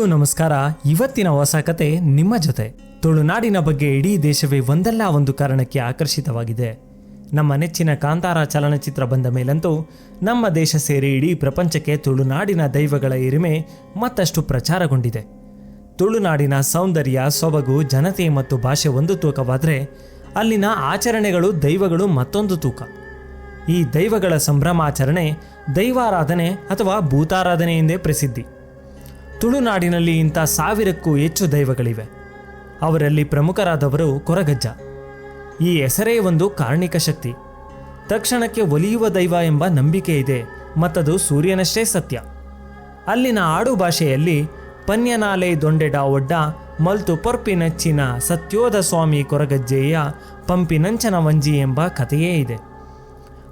ಎಲ್ರಿಗೂ ನಮಸ್ಕಾರ. ಇವತ್ತಿನ ಹೊಸ ಕತೆ ನಿಮ್ಮ ಜೊತೆ. ತುಳುನಾಡಿನ ಬಗ್ಗೆ ಇಡೀ ದೇಶವೇ ಒಂದಲ್ಲ ಒಂದು ಕಾರಣಕ್ಕೆ ಆಕರ್ಷಿತವಾಗಿದೆ. ನಮ್ಮ ನೆಚ್ಚಿನ ಕಾಂತಾರ ಚಲನಚಿತ್ರ ಬಂದ ಮೇಲಂತೂ ನಮ್ಮ ದೇಶ ಸೇರಿ ಇಡೀ ಪ್ರಪಂಚಕ್ಕೆ ತುಳುನಾಡಿನ ದೈವಗಳ ಹಿರಿಮೆ ಮತ್ತಷ್ಟು ಪ್ರಚಾರಗೊಂಡಿದೆ. ತುಳುನಾಡಿನ ಸೌಂದರ್ಯ, ಸೊಬಗು, ಜನತೆ ಮತ್ತು ಭಾಷೆ ಒಂದು ತೂಕವಾದರೆ ಅಲ್ಲಿನ ಆಚರಣೆಗಳು ದೈವಗಳು ಮತ್ತೊಂದು ತೂಕ. ಈ ದೈವಗಳ ಸಂಭ್ರಮಾಚರಣೆ ದೈವಾರಾಧನೆ ಅಥವಾ ಭೂತಾರಾಧನೆ ಎಂದೇ ಪ್ರಸಿದ್ಧಿ. ತುಳುನಾಡಿನಲ್ಲಿ ಇಂಥ ಸಾವಿರಕ್ಕೂ ಹೆಚ್ಚು ದೈವಗಳಿವೆ. ಅವರಲ್ಲಿ ಪ್ರಮುಖರಾದವರು ಕೊರಗಜ್ಜ. ಈ ಹೆಸರೇ ಒಂದು ಕಾರ್ಣಿಕ ಶಕ್ತಿ. ತಕ್ಷಣಕ್ಕೆ ಒಲಿಯುವ ದೈವ ಎಂಬ ನಂಬಿಕೆ ಇದೆ, ಮತ್ತದು ಸೂರ್ಯನಷ್ಟೇ ಸತ್ಯ. ಅಲ್ಲಿನ ಆಡು ಭಾಷೆಯಲ್ಲಿ ಪನ್ಯನಾಲೆ ದೊಂಡೆಡ ಒಡ್ಡ ಮಲ್ತು ಪೊರ್ಪಿನಚ್ಚಿನ ಸತ್ಯೋದ ಸ್ವಾಮಿ ಕೊರಗಜ್ಜೆಯ ಪಂಪಿನಂಚನ ವಂಜಿ ಎಂಬ ಕಥೆಯೇ ಇದೆ.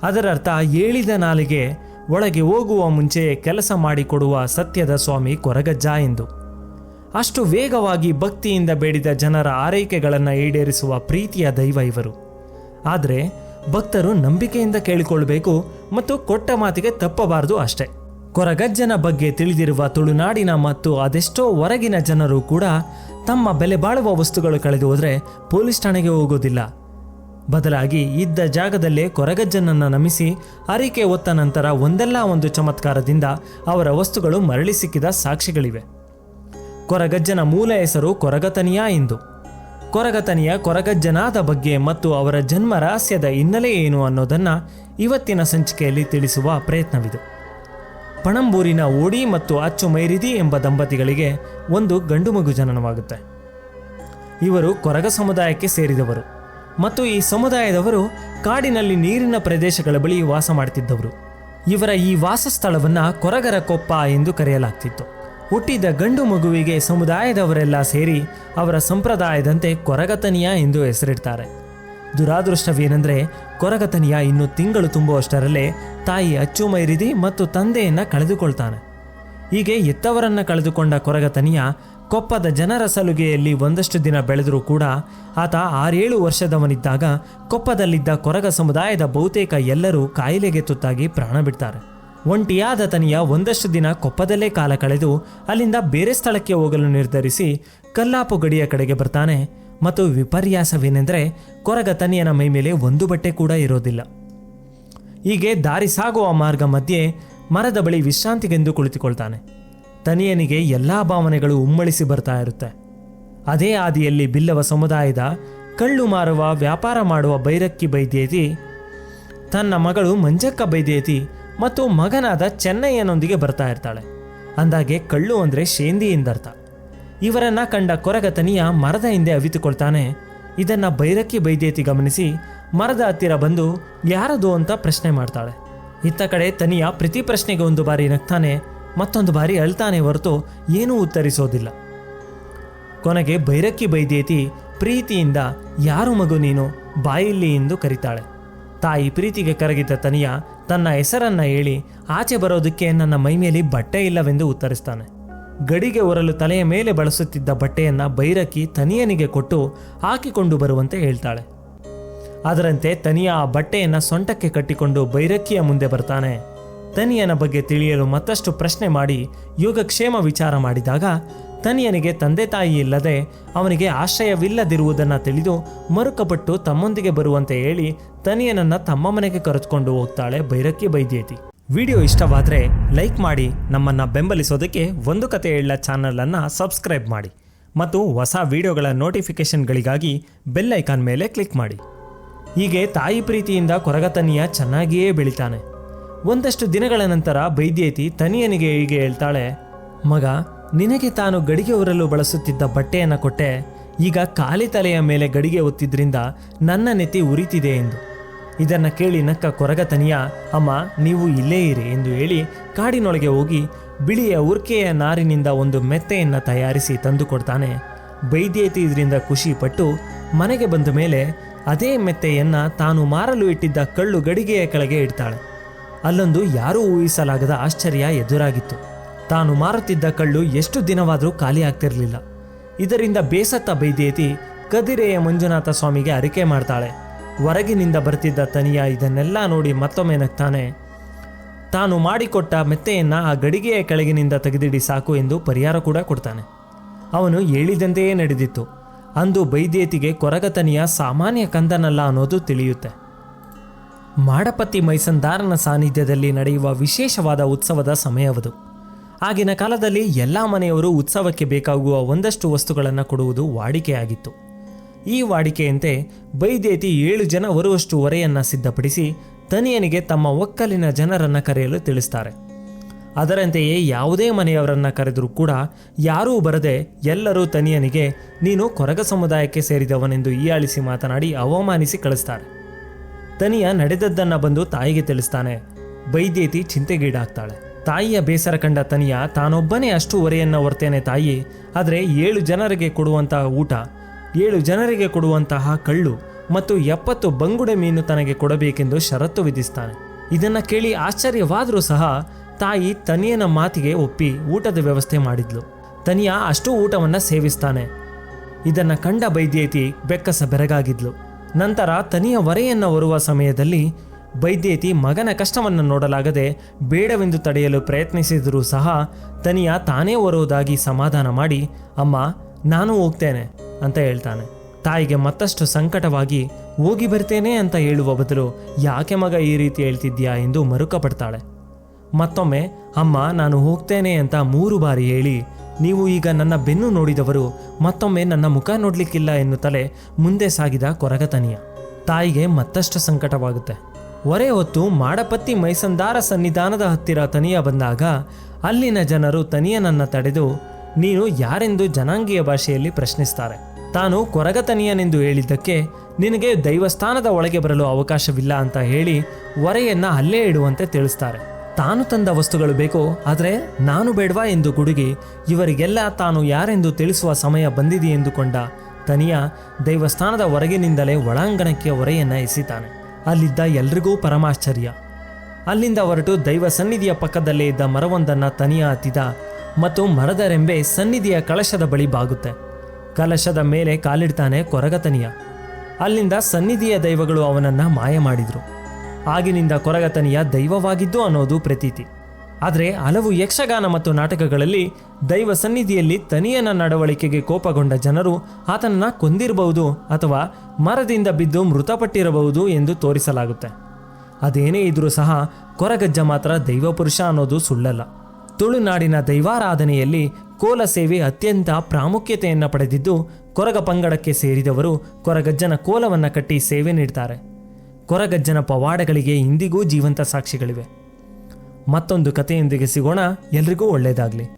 ಅದರರ್ಥ ಏಳಿದ ನಾಲಿಗೆ ಒಳಗೆ ಹೋಗುವ ಮುಂಚೆ ಕೆಲಸ ಮಾಡಿಕೊಡುವ ಸತ್ಯದ ಸ್ವಾಮಿ ಕೊರಗಜ್ಜ ಎಂದು. ಅಷ್ಟು ವೇಗವಾಗಿ ಭಕ್ತಿಯಿಂದ ಬೇಡಿದ ಜನರ ಆರೈಕೆಗಳನ್ನು ಈಡೇರಿಸುವ ಪ್ರೀತಿಯ ದೈವ ಇವರು. ಆದರೆ ಭಕ್ತರು ನಂಬಿಕೆಯಿಂದ ಕೇಳಿಕೊಳ್ಳಬೇಕು ಮತ್ತು ಕೊಟ್ಟ ಮಾತಿಗೆ ತಪ್ಪಬಾರದು ಅಷ್ಟೇ. ಕೊರಗಜ್ಜನ ಬಗ್ಗೆ ತಿಳಿದಿರುವ ತುಳುನಾಡಿನ ಮತ್ತು ಅದೆಷ್ಟೋ ಹೊರಗಿನ ಜನರು ಕೂಡ ತಮ್ಮ ಬೆಲೆ ಬಾಳುವ ವಸ್ತುಗಳು ಕಳೆದು ಹೋದರೆ ಪೊಲೀಸ್ ಠಾಣೆಗೆ ಹೋಗೋದಿಲ್ಲ. ಬದಲಾಗಿ ಇದ್ದ ಜಾಗದಲ್ಲೇ ಕೊರಗಜ್ಜನನ್ನು ನಮಿಸಿ ಅರಿಕೆ ಒತ್ತ ನಂತರ ಒಂದಲ್ಲ ಒಂದು ಚಮತ್ಕಾರದಿಂದ ಅವರ ವಸ್ತುಗಳು ಮರಳಿ ಸಿಕ್ಕಿದ ಸಾಕ್ಷಿಗಳಿವೆ. ಕೊರಗಜ್ಜನ ಮೂಲ ಹೆಸರು ಕೊರಗತನಿಯ ಎಂದು ಕೊರಗತನಿಯ ಕೊರಗಜ್ಜನಾದ ಬಗ್ಗೆ ಮತ್ತು ಅವರ ಜನ್ಮ ರಹಸ್ಯದ ಹಿನ್ನೆಲೆ ಏನು ಅನ್ನೋದನ್ನು ಇವತ್ತಿನ ಸಂಚಿಕೆಯಲ್ಲಿ ತಿಳಿಸುವ ಪ್ರಯತ್ನವಿದು. ಪಣಂಬೂರಿನ ಓಡಿ ಮತ್ತು ಅಚ್ಚು ಮೈರಿದಿ ಎಂಬ ದಂಪತಿಗಳಿಗೆ ಒಂದು ಗಂಡು ಮಗು ಜನನವಾಗುತ್ತೆ. ಇವರು ಕೊರಗ ಸಮುದಾಯಕ್ಕೆ ಸೇರಿದವರು. ಮತ್ತು ಈ ಸಮುದಾಯದವರು ಕಾಡಿನಲ್ಲಿ ನೀರಿನ ಪ್ರದೇಶಗಳ ಬಳಿ ವಾಸ ಮಾಡ್ತಿದ್ದವರು. ಇವರ ಈ ವಾಸಸ್ಥಳವನ್ನು ಕೊರಗರ ಕೊಪ್ಪ ಎಂದು ಕರೆಯಲಾಗ್ತಿತ್ತು. ಹುಟ್ಟಿದ ಗಂಡು ಮಗುವಿಗೆ ಸಮುದಾಯದವರೆಲ್ಲ ಸೇರಿ ಅವರ ಸಂಪ್ರದಾಯದಂತೆ ಕೊರಗತನಿಯ ಎಂದು ಹೆಸರಿಡ್ತಾರೆ. ದುರಾದೃಷ್ಟವೇನೆಂದರೆ ಕೊರಗತನಿಯ ಇನ್ನು ತಿಂಗಳು ತುಂಬುವಷ್ಟರಲ್ಲೇ ತಾಯಿ ಅಚ್ಚುಮೈರಿದಿ ಮತ್ತು ತಂದೆಯನ್ನು ಕಳೆದುಕೊಳ್ತಾನೆ. ಹೀಗೆ ಎತ್ತವರನ್ನು ಕಳೆದುಕೊಂಡ ಕೊರಗತನಿಯ ಕೊಪ್ಪದ ಜನರ ಸಲುಗೆಯಲ್ಲಿ ಒಂದಷ್ಟು ದಿನ ಬೆಳೆದರೂ ಕೂಡ ಆತ ಆರೇಳು ವರ್ಷದವನಿದ್ದಾಗ ಕೊಪ್ಪದಲ್ಲಿದ್ದ ಕೊರಗ ಸಮುದಾಯದ ಬಹುತೇಕ ಎಲ್ಲರೂ ಕಾಯಿಲೆಗೆ ತುತ್ತಾಗಿ ಪ್ರಾಣ ಬಿಡ್ತಾರೆ. ಒಂಟಿಯಾದ ತನಿಯ ಒಂದಷ್ಟು ದಿನ ಕೊಪ್ಪದಲ್ಲೇ ಕಾಲ ಕಳೆದು ಅಲ್ಲಿಂದ ಬೇರೆ ಸ್ಥಳಕ್ಕೆ ಹೋಗಲು ನಿರ್ಧರಿಸಿ ಕಲ್ಲಾಪು ಗಡಿಯ ಕಡೆಗೆ ಬರ್ತಾನೆ. ಮತ್ತು ವಿಪರ್ಯಾಸವೇನೆಂದರೆ ಕೊರಗ ತನಿಯನ ಮೈ ಮೇಲೆ ಒಂದು ಬಟ್ಟೆ ಕೂಡ ಇರೋದಿಲ್ಲ. ಹೀಗೆ ದಾರಿ ಸಾಗುವ ಮಾರ್ಗ ಮಧ್ಯೆ ಮರದ ಬಳಿ ವಿಶ್ರಾಂತಿಗೆಂದು ಕುಳಿತುಕೊಳ್ತಾನೆ. ತನಿಯನಿಗೆ ಎಲ್ಲಾ ಭಾವನೆಗಳು ಉಮ್ಮಳಿಸಿ ಬರ್ತಾ ಇರುತ್ತೆ. ಅದೇ ಆದಿಯಲ್ಲಿ ಬಿಲ್ಲವ ಸಮುದಾಯದ ಕಳ್ಳು ಮಾರುವ ವ್ಯಾಪಾರ ಮಾಡುವ ಬೈರಕ್ಕಿ ಬೈದ್ಯೇತಿ, ತನ್ನ ಮಗಳು ಮಂಜಕ್ಕ ಬೈದ್ಯೇತಿ ಮತ್ತು ಮಗನಾದ ಚೆನ್ನಯ್ಯನೊಂದಿಗೆ ಬರ್ತಾ ಇರ್ತಾಳೆ. ಅಂದಾಗೆ ಕಳ್ಳು ಅಂದರೆ ಶೇಂದಿ ಎಂದರ್ಥ ಇವರನ್ನ ಕಂಡ ಕೊರಗ ತನಿಯ ಮರದ ಹಿಂದೆ ಅವಿತುಕೊಳ್ತಾನೆ. ಇದನ್ನ ಬೈರಕ್ಕಿ ಬೈದ್ಯೇತಿ ಗಮನಿಸಿ ಮರದ ಹತ್ತಿರ ಬಂದು ಯಾರದು ಅಂತ ಪ್ರಶ್ನೆ ಮಾಡ್ತಾಳೆ. ಇತ್ತ ಕಡೆ ತನಿಯ ಪ್ರತಿ ಪ್ರಶ್ನೆಗೆ ಒಂದು ಬಾರಿ ನಗ್ತಾನೆ ಮತ್ತೊಂದು ಬಾರಿ ಅಳ್ತಾನೆ ಹೊರತು ಏನೂ ಉತ್ತರಿಸೋದಿಲ್ಲ. ಕೊನೆಗೆ ಭೈರಕ್ಕಿ ಬೈದೇತಿ ಪ್ರೀತಿಯಿಂದ, ಯಾರು ಮಗು ನೀನು? ಬಾಯಿಲ್ಲಿ ಎಂದು ಕರೀತಾಳೆ. ತಾಯಿ ಪ್ರೀತಿಗೆ ಕರಗಿದ್ದ ತನಿಯ ತನ್ನ ಹೆಸರನ್ನು ಹೇಳಿ, ಆಚೆ ಬರೋದಕ್ಕೆ ನನ್ನ ಮೈಮೇಲಿ ಬಟ್ಟೆ ಇಲ್ಲವೆಂದು ಉತ್ತರಿಸ್ತಾನೆ. ಗಡಿಗೆ ಹೊರಲು ತಲೆಯ ಮೇಲೆ ಬಳಸುತ್ತಿದ್ದ ಬಟ್ಟೆಯನ್ನು ಬೈರಕ್ಕಿ ತನಿಯನಿಗೆ ಕೊಟ್ಟು ಹಾಕಿಕೊಂಡು ಬರುವಂತೆ ಹೇಳ್ತಾಳೆ. ಅದರಂತೆ ತನಿಯ ಆ ಬಟ್ಟೆಯನ್ನು ಸೊಂಟಕ್ಕೆ ಕಟ್ಟಿಕೊಂಡು ಬೈರಕ್ಕಿಯ ಮುಂದೆ ಬರ್ತಾನೆ. ತನಿಯನ ಬಗ್ಗೆ ತಿಳಿಯಲು ಮತ್ತಷ್ಟು ಪ್ರಶ್ನೆ ಮಾಡಿ ಯೋಗಕ್ಷೇಮ ವಿಚಾರ ಮಾಡಿದಾಗ, ತನಿಯನಿಗೆ ತಂದೆ ತಾಯಿ ಇಲ್ಲದೆ ಅವನಿಗೆ ಆಶ್ರಯವಿಲ್ಲದಿರುವುದನ್ನು ತಿಳಿದು ಮರುಕಪಟ್ಟು ತಮ್ಮೊಂದಿಗೆ ಬರುವಂತೆ ಹೇಳಿ ತನಿಯನನ್ನು ತಮ್ಮ ಮನೆಗೆ ಕರೆದುಕೊಂಡು ಹೋಗ್ತಾಳೆ ಬೈರಕ್ಕಿ ಬೈದ್ಯತಿ. ವಿಡಿಯೋ ಇಷ್ಟವಾದರೆ ಲೈಕ್ ಮಾಡಿ, ನಮ್ಮನ್ನು ಬೆಂಬಲಿಸೋದಕ್ಕೆ ಒಂದು ಕತೆ ಹೇಳ ಚಾನಲನ್ನು ಸಬ್ಸ್ಕ್ರೈಬ್ ಮಾಡಿ ಮತ್ತು ಹೊಸ ವಿಡಿಯೋಗಳ ನೋಟಿಫಿಕೇಷನ್ಗಳಿಗಾಗಿ ಬೆಲ್ ಐಕಾನ್ ಮೇಲೆ ಕ್ಲಿಕ್ ಮಾಡಿ. ಹೀಗೆ ತಾಯಿ ಪ್ರೀತಿಯಿಂದ ಕೊರಗತನಿಯ ಚೆನ್ನಾಗಿಯೇ ಬೆಳಿತಾನೆ. ಒಂದಷ್ಟು ದಿನಗಳ ನಂತರ ಬೈದ್ಯೇತಿ ತನಿಯನಿಗೆ ಹೀಗೆ ಹೇಳ್ತಾಳೆ, ಮಗ, ನಿನಗೆ ತಾನು ಗಡಿಗೆ ಉರಲು ಬಳಸುತ್ತಿದ್ದ ಬಟ್ಟೆಯನ್ನು ಕೊಟ್ಟೆ, ಈಗ ಖಾಲಿ ತಲೆಯ ಮೇಲೆ ಗಡಿಗೆ ಒತ್ತಿದ್ರಿಂದ ನನ್ನ ನೆತ್ತಿ ಉರಿತಿದೆ ಎಂದು. ಇದನ್ನು ಕೇಳಿ ನಕ್ಕ ಕೊರಗ ತನಿಯ, ಅಮ್ಮ, ನೀವು ಇಲ್ಲೇ ಇರಿ ಎಂದು ಹೇಳಿ ಕಾಡಿನೊಳಗೆ ಹೋಗಿ ಬಿಳಿಯ ಉರ್ಕೆಯ ನಾರಿನಿಂದ ಒಂದು ಮೆತ್ತೆಯನ್ನು ತಯಾರಿಸಿ ತಂದುಕೊಡ್ತಾನೆ ಬೈದ್ಯೇತಿ ಇದರಿಂದ ಖುಷಿ ಪಟ್ಟು ಮನೆಗೆ ಬಂದ ಮೇಲೆ ಅದೇ ಮೆತ್ತೆಯನ್ನು ತಾನು ಮಾರಲು ಇಟ್ಟಿದ್ದ ಕಳ್ಳು ಗಡಿಗೆಯ ಕೆಳಗೆ ಇಡ್ತಾಳೆ. ಅಲ್ಲೊಂದು ಯಾರೂ ಊಹಿಸಲಾಗದ ಆಶ್ಚರ್ಯ ಎದುರಾಗಿತ್ತು. ತಾನು ಮಾರುತ್ತಿದ್ದ ಕಳ್ಳು ಎಷ್ಟು ದಿನವಾದರೂ ಖಾಲಿ ಆಗ್ತಿರಲಿಲ್ಲ. ಇದರಿಂದ ಬೇಸತ್ತ ಬೈದೇತಿ ಕದಿರೆಯ ಮಂಜುನಾಥ ಸ್ವಾಮಿಗೆ ಅರಿಕೆ ಮಾಡ್ತಾಳೆ. ಹೊರಗಿನಿಂದ ಬರ್ತಿದ್ದ ತನಿಯ ಇದನ್ನೆಲ್ಲ ನೋಡಿ ಮತ್ತೊಮ್ಮೆ ನಗ್ತಾನೆ. ತಾನು ಮಾಡಿಕೊಟ್ಟ ಮೆತ್ತೆಯನ್ನ ಆ ಗಡಿಗೆಯ ಕೆಳಗಿನಿಂದ ತೆಗೆದಿಡಿ ಸಾಕು ಎಂದು ಪರಿಹಾರ ಕೂಡ ಕೊಡ್ತಾನೆ. ಅವನು ಹೇಳಿದಂತೆಯೇ ನಡೆದಿತ್ತು. ಅಂದು ಬೈದೇತಿಗೆ ಕೊರಗತನಿಯ ಸಾಮಾನ್ಯ ಕಂದನಲ್ಲ ಅನ್ನೋದು ತಿಳಿಯುತ್ತೆ. ಮಾಡಪತ್ತಿ ಮೈಸಂದಾರನ ಸಾನ್ನಿಧ್ಯದಲ್ಲಿ ನಡೆಯುವ ವಿಶೇಷವಾದ ಉತ್ಸವದ ಸಮಯವದು. ಆಗಿನ ಕಾಲದಲ್ಲಿ ಎಲ್ಲ ಮನೆಯವರು ಉತ್ಸವಕ್ಕೆ ಬೇಕಾಗುವ ಒಂದಷ್ಟು ವಸ್ತುಗಳನ್ನು ಕೊಡುವುದು ವಾಡಿಕೆಯಾಗಿತ್ತು. ಈ ವಾಡಿಕೆಯಂತೆ ಬೈದೇತಿ ಏಳು ಜನ ಬರುವಷ್ಟು ಹೊರೆಯನ್ನು ಸಿದ್ಧಪಡಿಸಿ ತನಿಯನಿಗೆ ತಮ್ಮ ಒಕ್ಕಲಿನ ಜನರನ್ನು ಕರೆಯಲು ತಿಳಿಸ್ತಾರೆ. ಅದರಂತೆಯೇ ಯಾವುದೇ ಮನೆಯವರನ್ನು ಕರೆದರೂ ಕೂಡ ಯಾರೂ ಬರದೆ ಎಲ್ಲರೂ ತನಿಯನಿಗೆ, ನೀನು ಕೊರಗ ಸಮುದಾಯಕ್ಕೆ ಸೇರಿದವನೆಂದು ಹೀಯಾಳಿಸಿ ಮಾತನಾಡಿ ಅವಮಾನಿಸಿ ಕಳಿಸ್ತಾರೆ. ತನಿಯ ನಡೆದದ್ದನ್ನ ಬಂದು ತಾಯಿಗೆ ತಿಳಿಸ್ತಾನೆ. ಬೈದೇತಿ ಚಿಂತೆಗೀಡಾಗ್ತಾಳೆ. ತಾಯಿಯ ಬೇಸರ ಕಂಡ ತನಿಯ ತಾನೊಬ್ಬನೇ ಅಷ್ಟು ಹೊರೆಯನ್ನ ಹೊರ್ತೇನೆ ತಾಯಿ, ಆದರೆ ಏಳು ಜನರಿಗೆ ಕೊಡುವಂತಹ ಊಟ, ಏಳು ಜನರಿಗೆ ಕೊಡುವಂತಹ ಕಳ್ಳು ಮತ್ತು ಎಪ್ಪತ್ತು ಬಂಗುಡೆ ಮೀನು ತನಗೆ ಕೊಡಬೇಕೆಂದು ಷರತ್ತು ವಿಧಿಸ್ತಾನೆ. ಇದನ್ನು ಕೇಳಿ ಆಶ್ಚರ್ಯವಾದರೂ ಸಹ ತಾಯಿ ತನಿಯನ ಮಾತಿಗೆ ಒಪ್ಪಿ ಊಟದ ವ್ಯವಸ್ಥೆ ಮಾಡಿದ್ಲು. ತನಿಯ ಅಷ್ಟು ಊಟವನ್ನು ಸೇವಿಸ್ತಾನೆ. ಇದನ್ನು ಕಂಡ ಬೈದ್ಯೇತಿ ಬೆಕ್ಕಸ ಬೆರಗಾಗಿದ್ಲು. ನಂತರ ತನಿಯ ವರೆಯನ್ನು ಹೊರುವ ಸಮಯದಲ್ಲಿ ವೈದ್ಯೇತಿ ಮಗನ ಕಷ್ಟವನ್ನು ನೋಡಲಾಗದೆ ಬೇಡವೆಂದು ತಡೆಯಲು ಪ್ರಯತ್ನಿಸಿದರೂ ಸಹ ತನಿಯ ತಾನೇ ಹೊರುವುದಾಗಿ ಸಮಾಧಾನ ಮಾಡಿ, ಅಮ್ಮ, ನಾನು ಹೋಗ್ತೇನೆ, ಅಂತ ಹೇಳ್ತಾನೆ. ತಾಯಿಗೆ ಮತ್ತಷ್ಟು ಸಂಕಟವಾಗಿ, ಹೋಗಿ ಬರ್ತೇನೆ ಅಂತ ಹೇಳುವ ಬದಲು ಯಾಕೆ ಮಗ ಈ ರೀತಿ ಹೇಳ್ತಿದ್ಯಾ ಎಂದು ಮರುಕಪಡ್ತಾಳೆ. ಮತ್ತೊಮ್ಮೆ, ಅಮ್ಮ, ನಾನು ಹೋಗ್ತೇನೆ ಅಂತ ಮೂರು ಬಾರಿ ಹೇಳಿ ನೀವು ಈಗ ನನ್ನ ಬೆನ್ನು ನೋಡಿದವರು ಮತ್ತೊಮ್ಮೆ ನನ್ನ ಮುಖ ನೋಡಲಿಕ್ಕಿಲ್ಲ ಎನ್ನುತ್ತಲೇ ಮುಂದೆ ಸಾಗಿದ ಕೊರಗತನಿಯ. ತಾಯಿಗೆ ಮತ್ತಷ್ಟು ಸಂಕಟವಾಗುತ್ತೆ. ಒರೆ ಹೊತ್ತು ಮಾಡಪತ್ತಿ ಮೈಸಂದಾರ ಸನ್ನಿಧಾನದ ಹತ್ತಿರ ತನಿಯ ಬಂದಾಗ ಅಲ್ಲಿನ ಜನರು ತನಿಯನನ್ನು ತಡೆದು, ನೀನು ಯಾರೆಂದು ಜನಾಂಗೀಯ ಭಾಷೆಯಲ್ಲಿ ಪ್ರಶ್ನಿಸ್ತಾರೆ. ತಾನು ಕೊರಗತನಿಯನೆಂದು ಹೇಳಿದ್ದಕ್ಕೆ ನಿನಗೆ ದೈವಸ್ಥಾನದ ಒಳಗೆ ಬರಲು ಅವಕಾಶವಿಲ್ಲ ಅಂತ ಹೇಳಿ ಒರೆಯನ್ನು ಅಲ್ಲೇ ಇಡುವಂತೆ ತಿಳಿಸ್ತಾರೆ. ತಾನು ತಂದ ವಸ್ತುಗಳು ಬೇಕೋ, ಆದರೆ ನಾನು ಬೇಡವಾ ಎಂದು ಗುಡುಗಿ, ಇವರಿಗೆಲ್ಲ ತಾನು ಯಾರೆಂದು ತಿಳಿಸುವ ಸಮಯ ಬಂದಿದೆ ಎಂದುಕೊಂಡ ತನಿಯ ದೈವಸ್ಥಾನದ ಹೊರಗಿನಿಂದಲೇ ಒಳಾಂಗಣಕ್ಕೆ ಹೊರೆಯನ್ನ ಎಸಿತಾನೆ ಅಲ್ಲಿದ್ದ ಎಲ್ರಿಗೂ ಪರಮಾಶ್ಚರ್ಯ. ಅಲ್ಲಿಂದ ಹೊರಟು ದೈವ ಸನ್ನಿಧಿಯ ಪಕ್ಕದಲ್ಲೇ ಇದ್ದ ಮರವೊಂದನ್ನ ತನಿಯ ಹತ್ತಿದ ಮತ್ತು ಮರದ ರೆಂಬೆ ಸನ್ನಿಧಿಯ ಕಳಶದ ಬಳಿ ಬಾಗುತ್ತೆ. ಕಲಶದ ಮೇಲೆ ಕಾಲಿಡ್ತಾನೆ ಕೊರಗತನಿಯ ಅಲ್ಲಿಂದ ಸನ್ನಿಧಿಯ ದೈವಗಳು ಅವನನ್ನು ಮಾಯ ಮಾಡಿದ್ರು. ಆಗಿನಿಂದ ಕೊರಗತನಿಯ ದೈವವಾಗಿದ್ದು ಅನ್ನೋದು ಪ್ರತೀತಿ. ಆದರೆ ಹಲವು ಯಕ್ಷಗಾನ ಮತ್ತು ನಾಟಕಗಳಲ್ಲಿ ದೈವ ಸನ್ನಿಧಿಯಲ್ಲಿ ತನಿಯನ ನಡವಳಿಕೆಗೆ ಕೋಪಗೊಂಡ ಜನರು ಆತನನ್ನ ಕೊಂದಿರಬಹುದು ಅಥವಾ ಮರದಿಂದ ಬಿದ್ದು ಮೃತಪಟ್ಟಿರಬಹುದು ಎಂದು ತೋರಿಸಲಾಗುತ್ತೆ. ಅದೇನೇ ಇದ್ರೂ ಸಹ ಕೊರಗಜ್ಜ ಮಾತ್ರ ದೈವಪುರುಷ ಅನ್ನೋದು ಸುಳ್ಳಲ್ಲ. ತುಳುನಾಡಿನ ದೈವಾರಾಧನೆಯಲ್ಲಿ ಕೋಲ ಸೇವೆ ಅತ್ಯಂತ ಪ್ರಾಮುಖ್ಯತೆಯನ್ನು ಪಡೆದಿದ್ದು ಕೊರಗ ಪಂಗಡಕ್ಕೆ ಸೇರಿದವರು ಕೊರಗಜ್ಜನ ಕೋಲವನ್ನು ಕಟ್ಟಿ ಸೇವೆ ನೀಡ್ತಾರೆ. ಕೊರಗಜ್ಜನ ಪವಾಡಗಳಿಗೆ ಇಂದಿಗೂ ಜೀವಂತ ಸಾಕ್ಷಿಗಳಿವೆ. ಮತ್ತೊಂದು ಕಥೆಯೊಂದಿಗೆ ಸಿಗೋಣ. ಎಲ್ರಿಗೂ ಒಳ್ಳೆಯದಾಗಲಿ